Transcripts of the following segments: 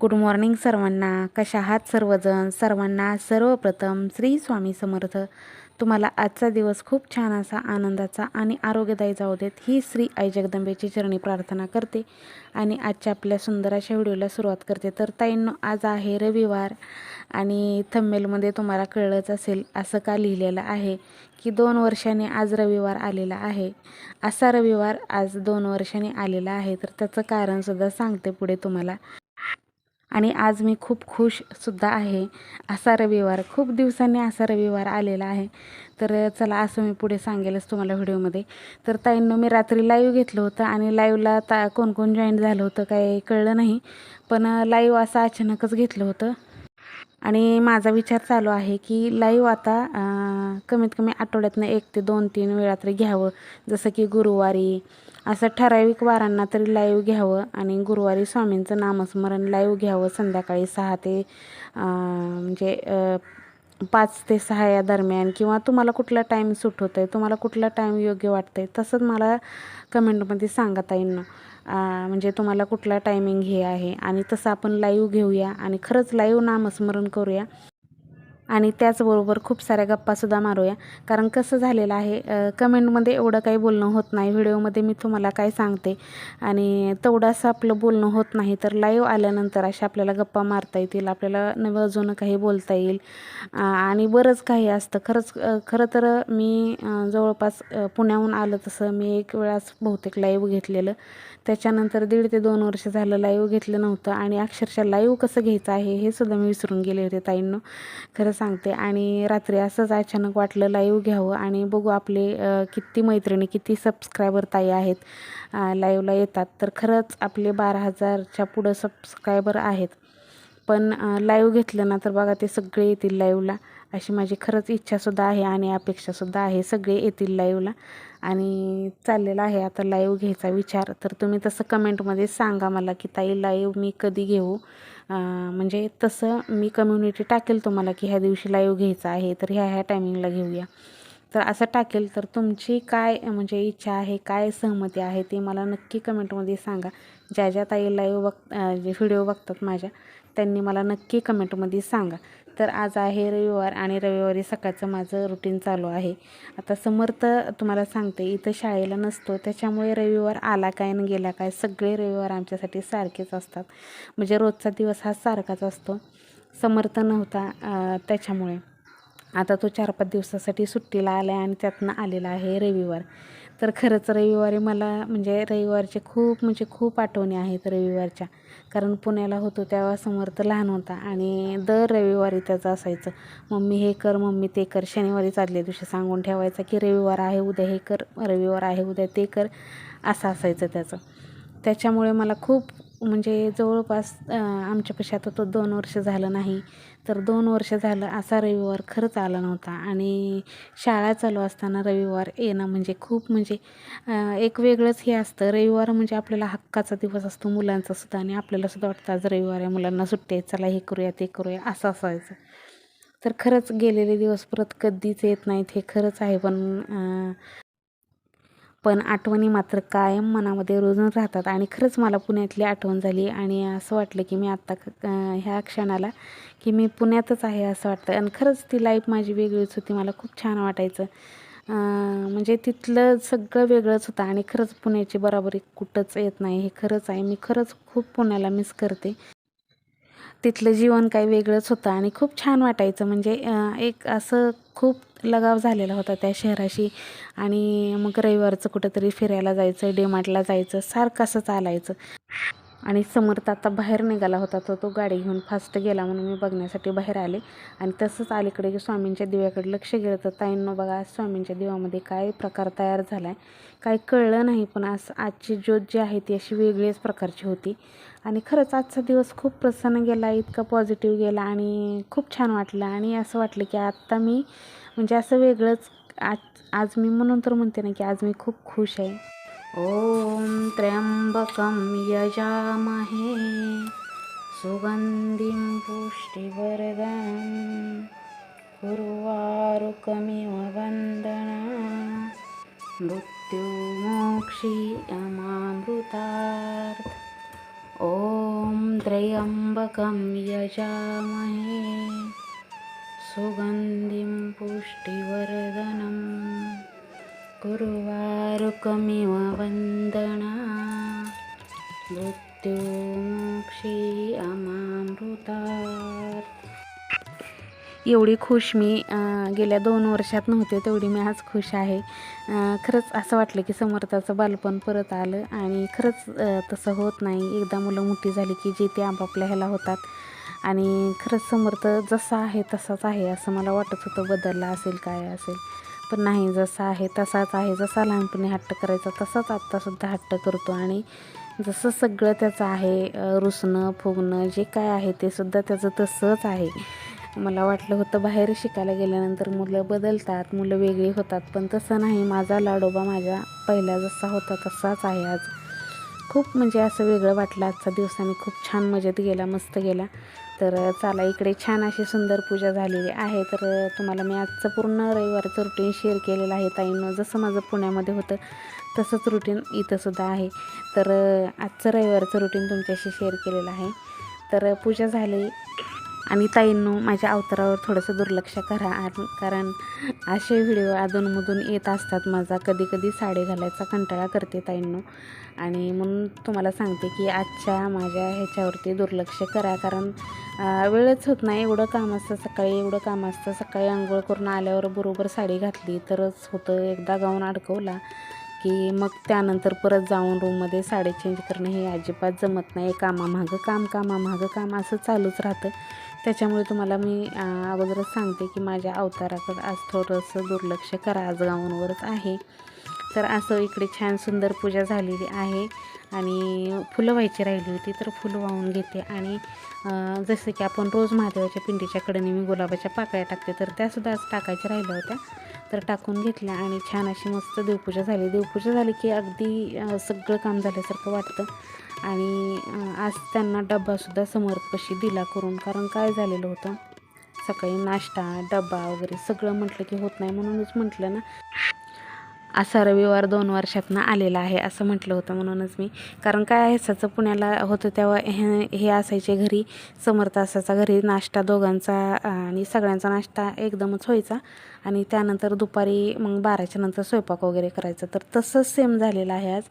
Good morning सर्वांना. कशा आहात सर्वजण? सर्वांना सर्वप्रथम श्री स्वामी समर्थ. तुम्हाला आजचा दिवस खूप छान असा आनंदाचा आणि आरोग्यदायी जाऊ देत ही श्री आई जगदंबेची चरणी प्रार्थना करते आणि आजच्या आपल्या सुंदर अशा व्हिडिओला सुरुवात करते. तर ताईंनो आज आहे रविवार आणि थंबेलमध्ये तुम्हाला कळलंच असेल असं का लिहिलेलं आहे की दोन वर्षाने आज रविवार आलेला आहे. असा रविवार आज दोन वर्षांनी आलेला आहे. तर त्याचं कारणसुद्धा सांगते पुढे तुम्हाला. आणि आज मी खूप खुशसुद्धा आहे. असा रविवार खूप दिवसांनी असा रविवार आलेला आहे. तर चला असं मी पुढे सांगेलच तुम्हाला व्हिडिओमध्ये. तर ताईंनो मी रात्री लाईव्ह घेतलं होतं आणि लाईव्हला ता कोण कोण जॉईन झालं होतं काय कळलं नाही. पण लाईव्ह असं अचानकच घेतलं होतं. आणि माझा विचार चालू आहे की लाईव्ह आता कमीत कमी आठवड्यातनं एक ते दोन तीन वेळा तरी घ्यावं. जसं की गुरुवारी असं ठराविक वारांना तरी लाईव्ह घ्यावं आणि गुरुवारी स्वामींचं नामस्मरण लाईव्ह घ्यावं संध्याकाळी सहा ते म्हणजे पाच ते सहा या दरम्यान. किंवा तुम्हाला कुठला टाईम सूट होतं आहे तुम्हाला कुठला टाईम योग्य वाटतं आहे तसंच मला कमेंटमध्ये सांगता येईल ना म्हणजे तुम्हाला कुठला टायमिंग हे आहे. आणि तसं आपण लाईव्ह घेऊया आणि खरंच लाईव्ह नामस्मरण करूया. आणि त्याचबरोबर खूप साऱ्या गप्पासुद्धा मारूया. कारण कसं झालेलं आहे कमेंटमध्ये एवढं काही बोलणं होत नाही. व्हिडिओमध्ये मी तुम्हाला काय सांगते? आणि तेवढंसं आपलं बोलणं होत नाही. तर लाईव्ह आल्यानंतर अशा आपल्याला गप्पा मारता येतील आपल्याला नवं अजून काही बोलता येईल. आणि बरंच काही असतं. खरंच खरं तर मी जवळपास पुण्याहून आलं तसं मी एक वेळाच बहुतेक लाईव्ह घेतलेलं. त्याच्यानंतर दीड ते दोन वर्ष झालं लाईव्ह घेतलं नव्हतं. आणि अक्षरशः लाईव्ह कसं घ्यायचं आहे हे सुद्धा मी विसरून गेले होते ताईंनो. खरंच सांगते. आणि रात्री असंच अचानक वाटलं लाईव्ह घ्यावं आणि बघू आपले किती मैत्रिणी किती सबस्क्रायबर ताई आहेत लाईव्हला येतात. तर खरंच आपले बारा हजारच्या पुढं सबस्क्रायबर आहेत. पण लाईव्ह घेतलं ना तर बघा ते सगळे येतील लाईव्हला अशी माझी खरंच इच्छासुद्धा आहे आणि अपेक्षासुद्धा आहे. सगळे येतील लाईव्हला आणि चाललेला आहे आता लाईव्ह घ्यायचा विचार. तर तुम्ही तसं कमेंटमध्ये सांगा मला की ताई लाईव्ह मी कधी घेऊ? म्हणजे तसं मी कम्युनिटी टाकेल तुम्हाला की ह्या दिवशी लाईव्ह घ्यायचा आहे तर ह्या ह्या टायमिंगला घेऊया. तर असं टाकेल तर तुमची काय म्हणजे इच्छा आहे काय सहमती आहे ते मला नक्की कमेंटमध्ये सांगा. ज्या ज्या ताई लाईव्ह बघ जे व्हिडिओ बघतात माझ्या त्यांनी मला नक्की कमेंटमध्ये सांगा. तर आज आहे रविवार आणि रविवारी सकाळचं माझं रुटीन चालू आहे. आता समर्थ तुम्हाला सांगते इथं शाळेला नसतो त्याच्यामुळे रविवार आला काय न गेला काय सगळे रविवार आमच्यासाठी सारखेच असतात. म्हणजे रोजचा दिवस हा सारखाच असतो. समर्थ नव्हता त्याच्यामुळे. आता तो चार पाच दिवसासाठी सुट्टीला आला आहे आणि त्यातनं आलेला आहे रविवार. तर खरंच रविवारी मला म्हणजे रविवारचे खूप म्हणजे खूप आठवणी आहेत रविवारच्या. कारण पुण्याला होतो तेव्हा समर्थ लहान होता आणि दर रविवारी त्याचं असायचं. मम्मी हे कर मम्मी ते कर. शनिवारी चालले दिवशी सांगून ठेवायचं की रविवार आहे उद्या हे कर. रविवार आहे उद्या ते कर. असं असायचं त्याचं. त्याच्यामुळे मला खूप म्हणजे जवळपास आमच्यापाशी आता तो दोन वर्ष झालं नाही. तर दोन वर्ष झालं असा रविवार खरंच आला नव्हता. आणि शाळा चालू असताना रविवार येणं म्हणजे खूप म्हणजे एक वेगळंच हे असतं. रविवार म्हणजे आपल्याला हक्काचा दिवस असतो मुलांचा सुद्धा. आणि आपल्याला सुद्धा वाटतं आज रविवार आहे मुलांना सुट्टी आहे चला हे करूया ते करूया असं असायचं. तर खरंच गेलेले दिवस परत कधीच येत नाहीत हे खरंच आहे. पण पण आठवणी मात्र कायम मनामध्ये रुजून राहतात. आणि खरंच मला पुण्यातली आठवण झाली आणि असं वाटलं की मी आत्ता ह्या क्षणाला की मी पुण्यातच आहे असं वाटतं आणि खरंच ती लाईफ माझी वेगळीच होती. मला खूप छान वाटायचं. म्हणजे तिथलं सगळं वेगळंच होतं. आणि खरंच पुण्याची बराबरी कुठंच येत नाही. हे खरंच आहे. मी खरंच खूप पुण्याला मिस करते. तिथलं जीवन काही वेगळंच होतं. आणि खूप छान वाटायचं. म्हणजे एक असं खूप लगाव झालेला होता त्या शहराशी. आणि मग रविवारचं कुठंतरी फिरायला जायचं डेमार्टला जायचं सारखं असं चालायचं. आणि समर्थ आता बाहेर निघाला होता तो तो गाडी घेऊन फास्ट गेला म्हणून मी बघण्यासाठी बाहेर आले. आणि तसंच अलीकडे स्वामींच्या दिव्याकडे लक्ष गेलं तर ताईंनो बघा स्वामींच्या दिवामध्ये काय प्रकार तयार झाला आहे काय कळलं नाही पण आज आजची ज्योत जी आहे ती अशी वेगळीच प्रकारची होती. आणि खरंच आजचा दिवस खूप प्रसन्न गेला इतका पॉझिटिव्ह गेला आणि खूप छान वाटलं. आणि असं वाटलं की आत्ता मी म्हणजे असं वेगळंच. आज आज मी म्हणून तर म्हणते ना की आज मी खूप खुश आहे. ओम त्र्यंबकम यजामहे. सुगन्धिं पुष्टिवर्धन. उर्वारुकमिव वंदना मृत्युमोक्षी अमामृतार्थ ॐ त्र्यं त्र्यम्बकं यजामहे. सुगन्धिं पुष्टिवर्धनं कुर्वारुकमिव वन्दना। मृत्युमोक्षी अमामृतात्। एवढी खुश मी गेल्या दोन वर्षात नव्हते तेवढी मी आज खुश आहे. खरंच असं वाटलं की समर्थाचं बालपण परत आलं आणि खरंच तसं होत नाही. एकदा मुलं मोठी झाली की जे ते आपापल्या ह्याला होतात. आणि खरंच समर्थ जसा आहे तसाच आहे असं मला वाटत होतं. बदलला असेल काय असेल. पण नाही जसा आहे तसाच आहे. जसा लहानपणी हट्ट करायचा तसाच आत्तासुद्धा हट्ट करतो. आणि जसं सगळं त्याचं आहे रुसणं फुगणं जे काय आहे ते सुद्धा त्याचं तसंच आहे. मला वाटलं होतं बाहेर शिकायला गेल्यानंतर मुलं बदलतात मुलं वेगळी होतात. पण तसं नाही. माझा लाडोबा माझ्या पहिला जसा होता तसाच आहे आज. खूप म्हणजे असं वेगळं वाटलं. आजचा दिवस आणि खूप छान मजेत गेला मस्त गेला. तर चला इकडे छान अशी सुंदर पूजा झालेली आहे. तर तुम्हाला मी आजचं पूर्ण रविवारचं रुटीन शेअर केलेलं आहे ताईनं. जसं माझं पुण्यामध्ये होतं तसंच रुटीन इथंसुद्धा आहे. तर आजचं रविवारचं रुटीन तुमच्याशी शेअर केलेलं आहे. तर पूजा झाली. आणि ताईंनो माझ्या अवतारावर थोडंसं दुर्लक्ष करा आणि कारण असे व्हिडिओ अधूनमधून येत असतात. माझा कधी कधी साडी घालायचा कंटाळा करते ताईंनो. आणि म्हणून तुम्हाला सांगते की आजच्या माझ्या ह्याच्यावरती दुर्लक्ष करा. कारण वेळच होत नाही. एवढं काम असतं सकाळी एवढं काम असतं. सकाळी आंघोळ करून आल्यावर बरोबर साडी घातली तरच होतं. एकदा गाऊन अडकवला की मग त्यानंतर परत जाऊन रूममध्ये साडी चेंज करणं हे अजिबात जमत नाही. कामामागं काम कामामागं काम असं चालूच राहतं. त्याच्यामुळे तुम्हाला मी अगोदरच सांगते की माझ्या अवताराकडं आज थोडंसं दुर्लक्ष करा. आज गाऊनवरच आहे. तर असं इकडे छान सुंदर पूजा झालेली आहे आणि फुलं व्हायची राहिली होती तर फुलं वाहून घेते. आणि जसं की आपण रोज महादेवाच्या पिंडीच्या कडेने मी गुलाबाच्या पाकळ्या टाकते तर त्यासुद्धा आज टाकायच्या राहिल्या होत्या. तर टाकून घेतल्या आणि छान अशी मस्त देवपूजा झाली. देवपूजा झाली की अगदी सगळं काम झाल्यासारखं वाटतं. आणि आज त्यांना डब्बासुद्धा समर्पशी दिला करून. कारण काय झालेलं होतं? सकाळी नाश्ता डब्बा वगैरे सगळं म्हटलं की होत नाही म्हणूनच म्हटलं ना. असा रविवार दोन वर्षातनं आलेला आहे असं म्हटलं होतं म्हणूनच मी. कारण काय आहे सचं पुण्याला होतं तेव्हा हे हे असायचे घरी समर्थ असायचा घरी नाश्ता दोघांचा आणि सगळ्यांचा नाश्ता एकदमच व्हायचा. आणि त्यानंतर दुपारी मग बाराच्या नंतर स्वयंपाक वगैरे करायचा. तर तसंच सेम झालेलं आहे आज.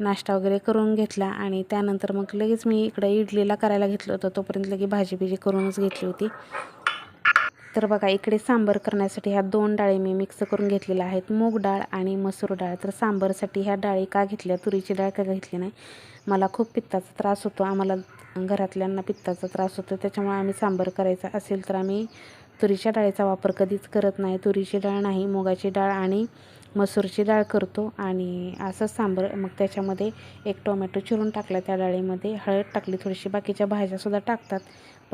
नाश्ता वगैरे करून घेतला आणि त्यानंतर मग लगेच मी इकडं इडलीला करायला घेतलं होतं. तोपर्यंत लगे भाजी बिजी करूनच घेतली होती. तर बघा इकडे सांबर करण्यासाठी ह्या दोन डाळी मी मिक्स करून घेतलेल्या आहेत. मूग डाळ आणि मसूर डाळ. तर सांबारसाठी ह्या डाळी का घेतल्या? तुरीची डाळ का घेतली नाही? मला खूप पित्ताचा त्रास होतो. आम्हाला घरातल्यांना पित्ताचा त्रास होतो. त्याच्यामुळे आम्ही सांबर करायचा असेल तर आम्ही तुरीच्या डाळीचा वापर कधीच करत नाही. तुरीची डाळ नाही मुगाची डाळ आणि मसूरची डाळ करतो. आणि असं सांबर मग त्याच्यामध्ये एक टोमॅटो चिरून टाकला. त्या डाळीमध्ये हळद टाकली. थोडीशी बाकीच्या भाज्यासुद्धा टाकतात.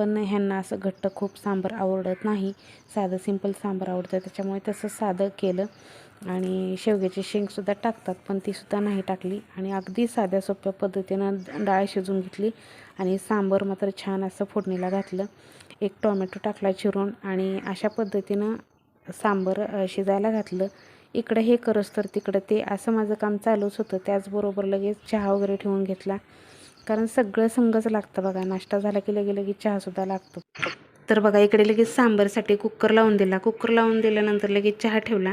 पण ह्यांना असं घट्ट खूप सांबार आवडत नाही. साधं सिंपल सांबार आवडतं. त्याच्यामुळे तसं साधं केलं. आणि शेवग्याची शेंगसुद्धा टाकतात पण तीसुद्धा नाही टाकली. आणि अगदी साध्या सोप्या पद्धतीनं डाळ शिजून घेतली. आणि सांबार मात्र छान असं फोडणीला घातलं. एक टोमॅटो टाकला चिरून आणि अशा पद्धतीनं सांबार शिजायला घातलं. इकडं हे करस तर तिकडं ते. असं माझं काम चालूच होतं. त्याचबरोबर लगेच चहा वगैरे ठेवून घेतला. कारण सगळं संघच लागतं बघा. नाश्ता झाला की लगे लगेच चहासुद्धा लागतो. तर बघा इकडे लगेच सांबारसाठी कुकर लावून दिला. कुकर लावून दिल्यानंतर लगेच चहा ठेवला.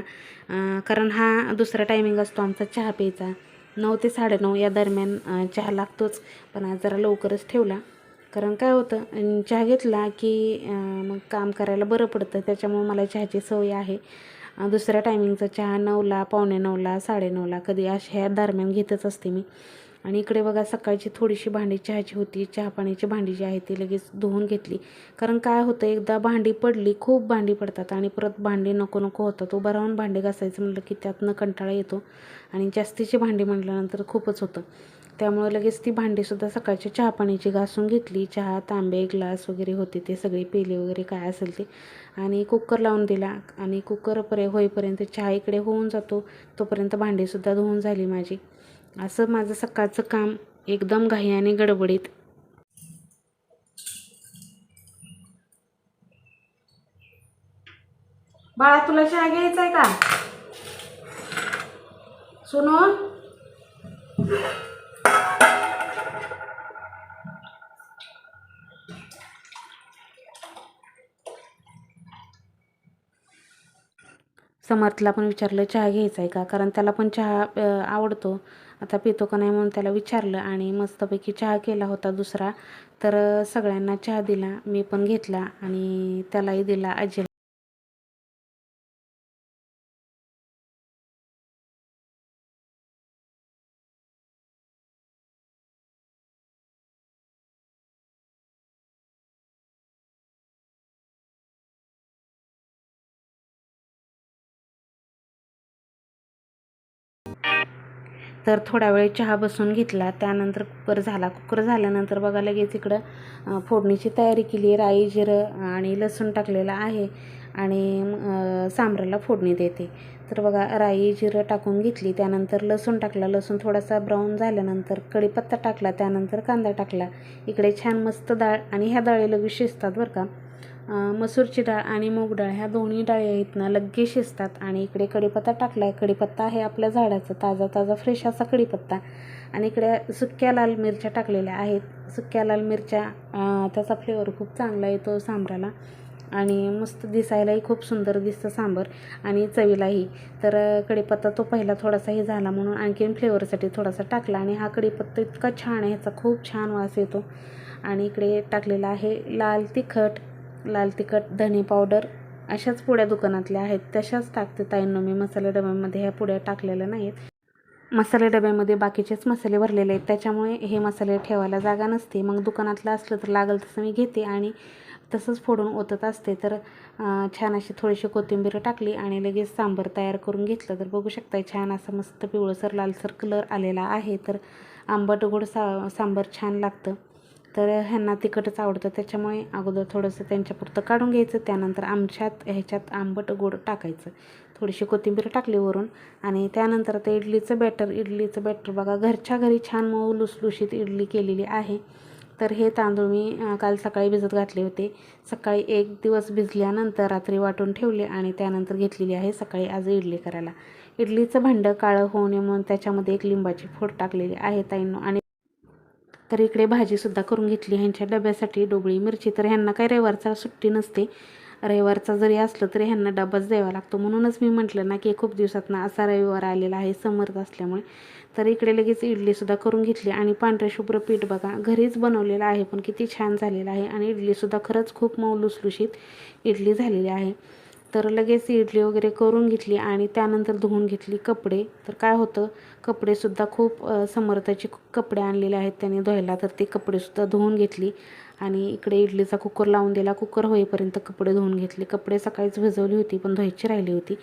कारण हा दुसरा टायमिंग असतो आमचा चहा प्यायचा. नऊ ते साडेनऊ या दरम्यान चहा लागतोच. पण आज जरा लवकरच ठेवला. कारण काय होतं चहा घेतला की मग काम करायला बरं पडतं. त्याच्यामुळे मला चहाची सवय आहे. दुसऱ्या टायमिंगचा चहा नऊला पावणे नऊला साडेनऊला कधी अशा ह्या दरम्यान घेतच असते मी. आणि इकडे बघा सकाळची थोडीशी भांडी चहाची होती. चहा पाण्याची भांडी जी आहे ती लगेच धुवून घेतली. कारण काय होतं एकदा भांडी पडली खूप भांडी पडतात आणि परत भांडी नको नको होतात. उभं राहून भांडी घासायचं म्हटलं की त्यातनं कंटाळा येतो आणि जास्तीची भांडी म्हटल्यानंतर खूपच होतं. त्यामुळे लगेच ती भांडीसुद्धा सकाळची चहा पाण्याची घासून घेतली. चहा तांबे ग्लास वगैरे होते ते सगळे पेले वगैरे काय असेल ते. आणि कुकर लावून दिला आणि कुकर परे होईपर्यंत चहा इकडे होऊन जातो. तोपर्यंत भांडीसुद्धा धुवून झाली माझी. असं माझं सकाळचं काम एकदम घाई आणि गडबडीत. बाळा तुला चहा घ्यायचा आहे का? सुनो? समर्थला पण विचारलं चहा घ्यायचा आहे का? कारण त्याला पण चहा आवडतो. आता पितो का नाही म्हणून त्याला विचारलं आणि मस्तपैकी चहा केला होता दुसरा. तर सगळ्यांना चहा दिला मी पण घेतला आणि त्यालाही दिला आजीला. तर थोडा वेळ चहा बसून घेतला. त्यानंतर कुकर झाला. कुकर झाल्यानंतर बघा लगेच इकडं फोडणीची तयारी केली. राई जिरं आणि लसूण टाकलेलं आहे आणि सांबराला फोडणी देते. तर बघा राई जिरं टाकून घेतली. त्यानंतर लसूण टाकला. लसूण थोडासा ब्राऊन झाल्यानंतर कढीपत्ता टाकला. त्यानंतर कांदा टाकला. इकडे छान मस्त डाळ आणि ह्या डाळी लगेच शिजतात बरं का. मसूरची डाळ आणि मूग डाळ ह्या दोन्ही डाळी आहेत ना लगेच शिजतात आणि इकडे कढीपत्ता टाकला आहे कढीपत्ता आहे आपल्या झाडाचा ताजा ताजा फ्रेश असा कढीपत्ता. आणि इकडे सुक्या लाल मिरच्या टाकलेल्या आहेत. सुक्या लाल मिरच्या त्याचा फ्लेवर खूप चांगला येतो सांबराला. आणि मस्त दिसायलाही खूप सुंदर दिसतं सांबर आणि चवीलाही. तर कढीपत्ता तो पहिला थोडासा हे झाला म्हणून आणखीन फ्लेवरसाठी थोडासा टाकला आणि हा कढीपत्ता इतका छान आहे ह्याचा खूप छान वास येतो. आणि इकडे टाकलेला आहे लाल तिखट. लाल तिखट धने पावडर अशाच पुड्या दुकानातल्या आहेत. तशाच टाकते ताईंनो मी मसाला डब्यामध्ये ह्या पुड्या टाकलेल्या नाहीत. मसाले डब्यामध्ये बाकीचेच मसाले भरलेले आहेत. त्याच्यामुळे हे मसाले ठेवायला जागा नसते. मग दुकानातलं असलं तर लागल तसं मी घेते आणि तसंच फोडून ओतत असते. तर छान अशी थोडीशी कोथिंबीर टाकली आणि लगेच सांबर तयार करून घेतलं. तर बघू शकताय छान असा मस्त पिवळसर लालसर कलर आलेला आहे. तर आंबट गोड सा सांबर छान लागतं. तर ह्यांना तिखटच आवडतं. त्याच्यामुळे अगोदर थोडंसं त्यांच्यापुरतं काढून घ्यायचं. त्यानंतर आमच्यात ह्याच्यात आंबट गोड टाकायचं. थोडीशी कोथिंबीर टाकली वरून. आणि त्यानंतर आता इडलीचं बॅटर इडलीचं बॅटर बघा. घरच्या घरी छान मऊ लुसलुशीत इडली केलेली आहे. तर हे तांदूळ मी काल सकाळी भिजत घातले होते. सकाळी एक दिवस भिजल्यानंतर रात्री वाटून ठेवले आणि त्यानंतर घेतलेली आहे सकाळी आज इडली करायला. इडलीचं भांडं काळं होऊ नये म्हणून त्याच्यामध्ये एक लिंबाची फोड टाकलेली आहे ताईंनो. आणि तर इकडे भाजीसुद्धा करून घेतली. ह्यांच्या डब्यासाठी डोबळी मिरची. तर ह्यांना काही रविवारचा सुट्टी नसते. रविवारचा जरी असलं तरी ह्यांना डबाच द्यावा लागतो. म्हणूनच मी म्हटलं ना की खूप दिवसात ना असा रविवार आलेला आहे समर्थ असल्यामुळे. तर इकडे लगेच इडलीसुद्धा करून घेतली आणि पांढरे शुभ्र पीठ बघा. घरीच बनवलेलं आहे पण किती छान झालेलं आहे आणि इडलीसुद्धा खरंच खूप मऊ लुसलुशीत इडली झालेली आहे. तर लगेच इडली वगैरे करून घेतली आणि त्यानंतर धुवून घेतली कपडे. तर काय होतं कपडेसुद्धा खूप समर्थाचे कपडे आणलेले आहेत त्याने धुवायला. तर ते कपडेसुद्धा धुवून घेतली आणि इकडे इडलीचा कुकर लावून दिला. कुकर होईपर्यंत कपडे धुवून घेतले. कपडे सकाळीच भिजवली होती पण धुवायची राहिली होती.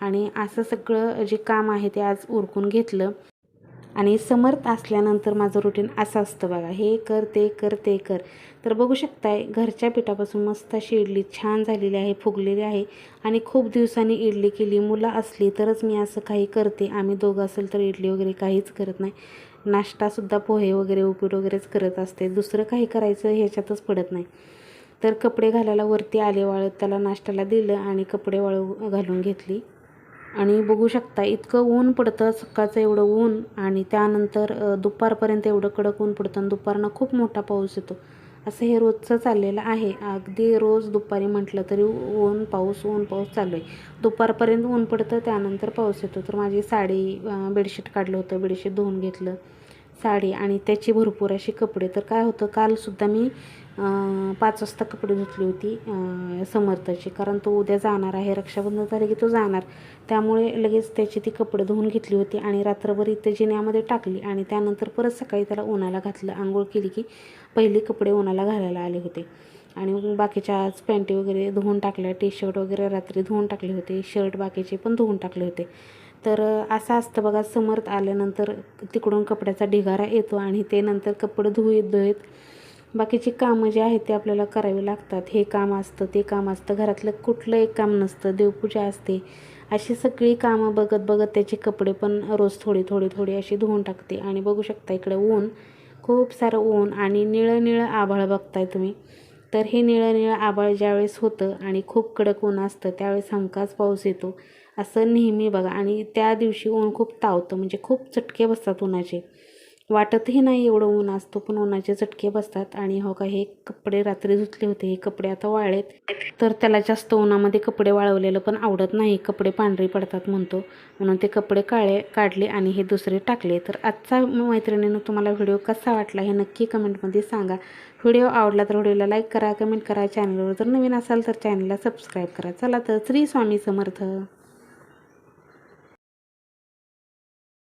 आणि असं सगळं जे काम आहे ते आज उरकून घेतलं. आणि समर्थ असल्यानंतर माझं रुटीन असं असतं बघा. हे कर ते कर ते कर. तर बघू शकताय घरच्या पिठापासून मस्त अशी इडली छान झालेली आहे फुगलेली आहे. आणि खूप दिवसांनी इडली केली मुलं असली तरच मी असं काही करते. आम्ही दोघं असेल तर इडली वगैरे काहीच करत नाही. नाश्तासुद्धा पोहे वगैरे उपीट वगैरेच करत असते. दुसरं काही करायचं ह्याच्यातच पडत नाही. तर कपडे घालायला वरती आले वाळत त्याला नाश्त्याला दिलं आणि कपडे वाळू घालून घेतली. आणि बघू शकता इतकं ऊन पडतं सकाळचं एवढं ऊन आणि त्यानंतर दुपारपर्यंत एवढं कडक ऊन पडतं आणि दुपारनं खूप मोठा पाऊस येतो. असं हे रोजचं चाललेलं आहे. अगदी रोज दुपारी म्हटलं तरी ऊन पाऊस ऊन पाऊस चालू आहे दुपारपर्यंत ऊन पडतं त्यानंतर पाऊस येतो. तर माझी साडी बेडशीट काढलं होतं बेडशीट धुवून घेतलं साडी आणि त्याची भरपूर अशी कपडे. तर काय होतं कालसुद्धा मी पाच वाजता कपडे धुतली होती समर्थाची. कारण तो उद्या जाणार आहे रक्षाबंधन झाले की तो जाणार. त्यामुळे लगेच त्याची ती कपडे धुवून घेतली होती आणि रात्रभर इथे जिन्यामध्ये टाकली आणि त्यानंतर परत सकाळी त्याला उन्हाला घातलं आंघोळ केली की पहिले कपडे उन्हाला घालायला आले होते. आणि मग बाकीच्या आज पॅन्टी वगैरे धुवून टाकल्या टी शर्ट वगैरे रात्री धुवून टाकले होते शर्ट बाकीचे पण धुवून टाकले होते. तर असं असतं बघा समर्थ आल्यानंतर तिकडून कपड्याचा ढिगारा येतो आणि ते नंतर कपडे धुईत धुईत बाकीची कामं जी आहेत ते आपल्याला करावी लागतात. हे काम असतं ते काम असतं. घरातलं कुठलं एक काम नसतं. देवपूजा असते. अशी सगळी कामं बघत बघत त्याचे कपडे पण रोज थोडी थोडी थोडी अशी धुवून टाकते. आणि बघू शकता इकडे ऊन खूप सारं ऊन आणि निळं निळं आभाळ बघताय तुम्ही. तर हे निळं निळं आभाळ ज्यावेळेस होतं आणि खूप कडक ऊन असतं त्यावेळेस हमखास पाऊस येतो. असं नेहमी बघा. आणि त्या दिवशी ऊन खूप तावतं म्हणजे खूप चटके बसतात उन्हाचे. वाटतही नाही एवढं ऊन असतो पण उन्हाचे चटके बसतात. आणि हो का हे कपडे रात्री धुतले होते हे कपडे आता वाळलेत. तर त्याला जास्त उन्हामध्ये कपडे वाळवलेलं पण आवडत नाही. कपडे पांढरे पडतात म्हणतो. म्हणून ते कपडे काळे काढले आणि हे दुसरे टाकले. तर आजचा मैत्रिणीनं तुम्हाला व्हिडिओ कसा वाटला हे नक्की कमेंटमध्ये सांगा. व्हिडिओ आवडला तर व्हिडिओला लाईक करा कमेंट करा. चॅनलवर जर नवीन असाल तर चॅनलला सबस्क्राईब करा. चला तर श्री स्वामी समर्थ.